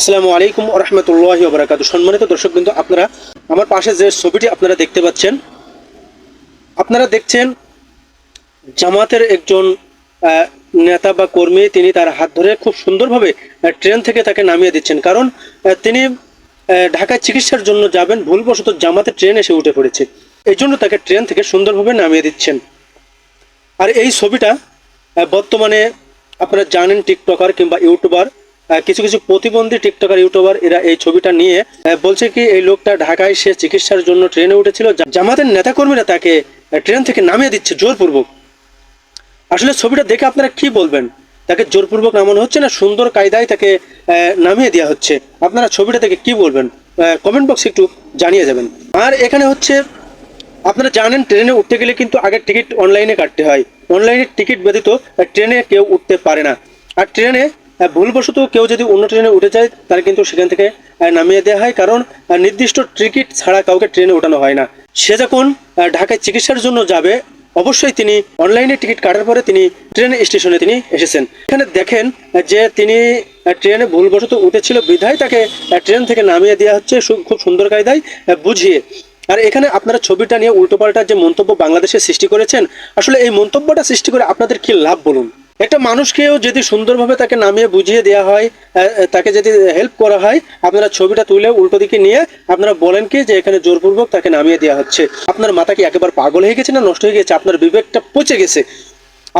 আসসালামু আলাইকুম রহমতুল্লাহ বরাকাত সম্মানিত দর্শক বিন্দু আপনারা আমার পাশে যে ছবিটি আপনারা দেখতে পাচ্ছেন, আপনারা দেখছেন জামাতের একজন নেতা বা কর্মী, তিনি তার হাত ধরে খুব সুন্দরভাবে ট্রেন থেকে তাকে নামিয়ে দিচ্ছেন। কারণ তিনি ঢাকায় চিকিৎসার জন্য যাবেন, ভুলবশত জামাতের ট্রেন এসে উঠে পড়েছে। এই জন্য তাকে ট্রেন থেকে সুন্দরভাবে নামিয়ে দিচ্ছেন। আর এই ছবিটা বর্তমানে আপনারা জানেন টিকটকার কিংবা ইউটিউবার কিছু কিছু প্রতিবন্ধী টিকটকার, ইউটিউবার এরা এই ছবিটা নিয়ে বলছে কি, এই লোকটা ঢাকায় সে চিকিৎসার জন্য ট্রেনে উঠেছিল জামাতের নেতাকর্মীরা তাকে ট্রেন থেকে নামিয়ে দিচ্ছে জোরপূর্বক। আসলে ছবিটা দেখে আপনারা কি বলবেন? তাকে জোরপূর্বক নামানো হচ্ছে না, সুন্দর কায়দায় তাকে নামিয়ে দেওয়া হচ্ছে? আপনারা ছবিটা থেকে কি বলবেন? কমেন্ট বক্সে একটু জানিয়ে যাবেন আর এখানে হচ্ছে, আপনারা জানেন ট্রেনে উঠতে গেলে কিন্তু আগে টিকিট অনলাইনে কাটতে হয়। অনলাইনে টিকিট ব্যতীত ট্রেনে কেউ উঠতে পারে না। আর ট্রেনে ভুলবশত কেউ যদি অন্য ট্রেনে উঠে যায়, তার কিন্তু সেখান থেকে নামিয়ে দেওয়া হয়। কারণ নির্দিষ্ট টিকিট ছাড়া কাউকে ট্রেনে ওঠানো হয় না। সে যখন ঢাকায় চিকিৎসার জন্য যাবে, অবশ্যই তিনি অনলাইনে টিকিট কাটার পরে তিনি ট্রেন স্টেশনে তিনি এসেছেন। এখানে দেখেন যে তিনি ট্রেনে ভুলবশত উঠেছিল, বিধায় তাকে ট্রেন থেকে নামিয়ে দেওয়া হচ্ছে খুব সুন্দর কায়দায় বুঝিয়ে। আর এখানে আপনারা ছবিটা নিয়ে উল্টোপাল্টা যে মন্তব্য বাংলাদেশে সৃষ্টি করেছেন, আসলে এই মন্তব্যটা সৃষ্টি করে আপনাদের কি লাভ বলুন? একটা মানুষকেও যদি সুন্দরভাবে তাকে নামিয়ে বুঝিয়ে দেওয়া হয় তাকে যদি হেল্প করা হয়, আপনারা ছবিটা তুলে উল্টো দিকে নিয়ে আপনারা বলেন কি যে এখানে জোরপূর্বক তাকে নামিয়ে দেওয়া হচ্ছে। আপনার মাথা কি একেবারে পাগল হয়ে গেছে না নষ্ট হয়ে গেছে? আপনার বিবেকটা পচে গেছে।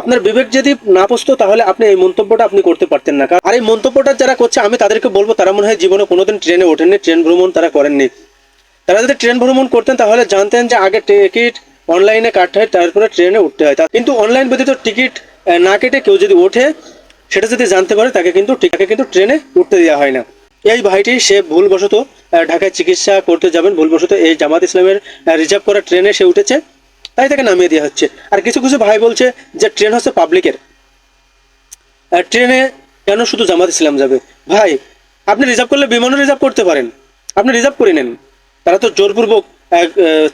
আপনার বিবেক যদি না পচতো তাহলে আপনি এই মন্তব্যটা আপনি করতে পারতেন না। আর এই মন্তব্যটা যারা করছে, আমি তাদেরকে বলব, তারা মনে হয় জীবনে কোনোদিন ট্রেনে ওঠেননি, ট্রেন ভ্রমণ তারা করেননি। তারা যদি ট্রেন ভ্রমণ করতেন, তাহলে জানতেন যে আগে টিকিট অনলাইনে কাটতে হয়, তারপরে ট্রেনে উঠতে হয়। কিন্তু অনলাইন ব্যতীত টিকিট না কেটে কেউ যদি ওঠে, সেটা যদি জানতে পারে, তাকে কিন্তু তাকে কিন্তু ট্রেনে উঠতে দেওয়া হয় না। এই ভাইটি, সে ভুলবশত ঢাকায় চিকিৎসা করতে যাবেন, ভুলবশত এই জামাত ইসলামের রিজার্ভ করা ট্রেনে সে উঠেছে, তাই তাকে নামিয়ে দেওয়া হচ্ছে। আর কিছু কিছু ভাই বলছে যে, ট্রেন হচ্ছে পাবলিকের। ট্রেনে কেন শুধু জামাত ইসলাম যাবে? ভাই, আপনি রিজার্ভ করলে বিমানও রিজার্ভ করতে পারেন। আপনি রিজার্ভ করে নেন। তারা তো জোরপূর্বক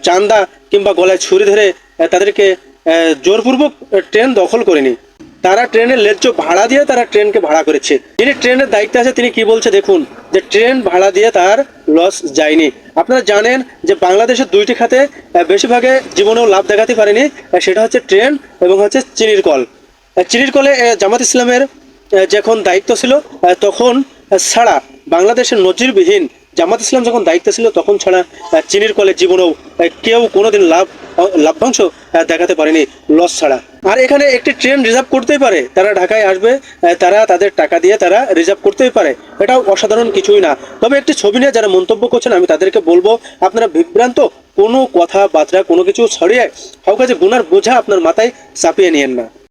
চান্দা কিংবা গলায় ছুরি ধরে তাদেরকে জোরপূর্বক ট্রেন দখল করেনি। তারা ট্রেনের ন্যায্য ভাড়া দিয়ে তারা ট্রেনকে ভাড়া করেছে। যিনি ট্রেনের দায়িত্বে আছে, তিনি কি বলছে দেখুন, যে ট্রেন ভাড়া দিয়ে তার লস যায়নি। আপনারা জানেন যে বাংলাদেশের দুইটি খাতে বেশিরভাগে জীবনেও লাভ দেখাতে পারেনি সেটা হচ্ছে ট্রেন এবং হচ্ছে চিনির কল। চিনির কলে জামাত ইসলামের যখন দায়িত্ব ছিল তখন ছাড়া বাংলাদেশের নজিরবিহীন জামাত ইসলাম যখন দায়িত্ব ছিল, তখন ছাড়া চিনির কলে জীবনেও কেউ কোনোদিন লাভ লাভ্যাংশ দেখাতে পারেনি লস ছাড়া। আর এখানে একটি ট্রেন রিজার্ভ করতেই পারে। তারা ঢাকায় আসবে তারা তাদের টাকা দিয়ে তারা রিজার্ভ করতেই পারে। এটাও অসাধারণ কিছুই না। তবে একটি ছবি নিয়ে যারা মন্তব্য করছেন, আমি তাদেরকে বলব, আপনারা বিভ্রান্ত, কোনো কথাবার্তা কোনো কিছু ছড়িয়ে কাউকে যে গুনার বোঝা আপনার মাথায় চাপিয়ে নিয়েন না।